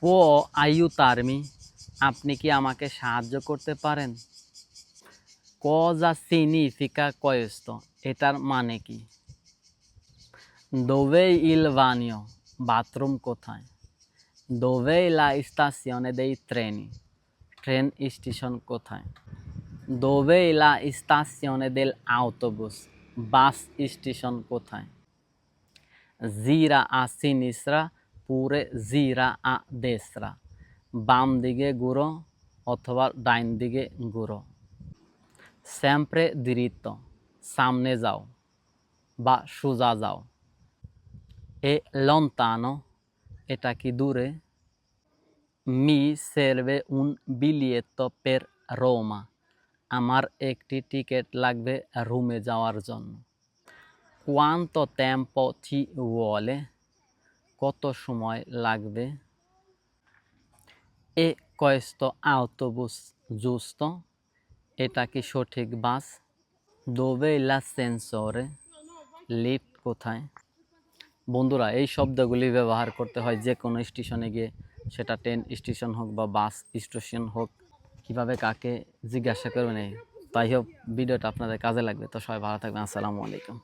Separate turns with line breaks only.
পো আয়ু তারমি আপনি কি আমাকে সাহায্য করতে পারেন? ক যা কজা সিনিফিকা কয়েস্ত এটার মানে কি? দোবে ইল বানিও বাথরুম কোথায়? দোভে লা স্টাসিone dei treni? ট্রেন স্টেশন কোথায়? দোভে লা স্টাসিone del autobus? বাস স্টেশন কোথায়? জিরা আ সিনিসরা পুরে জিরা আ দেসরা বাম দিকে ঘুরো অথবা ডাইন দিকে ঘুরো স্যাম্প্রে দৃত সামনে যাও বা সোজা যাও এ লন্তানো এটা কি দূরে মি সেরভে উন বিলিয়েতো পের রোমা আমার একটি টিকিট লাগবে রুমে যাওয়ার জন্য কোয়ান্তো টেম্পো টি vuole কত সময় লাগবে? এ questo autobus giusto এটা কি সঠিক বাস? dove l'ascensore লিফট কোথায়? বন্ধুরা, এই শব্দগুলি ব্যবহার করতে হয় যে কোনো স্টেশনে গিয়ে। সেটা ট্রেন স্টেশন হোক বা বাস স্টেশন হোক, কীভাবে কাকে জিজ্ঞাসা করবেন তাই হোক, ভিডিওটা আপনাদের কাজে লাগবে। তো সবাই ভালো থাকবেন। আসসালামু আলাইকুম।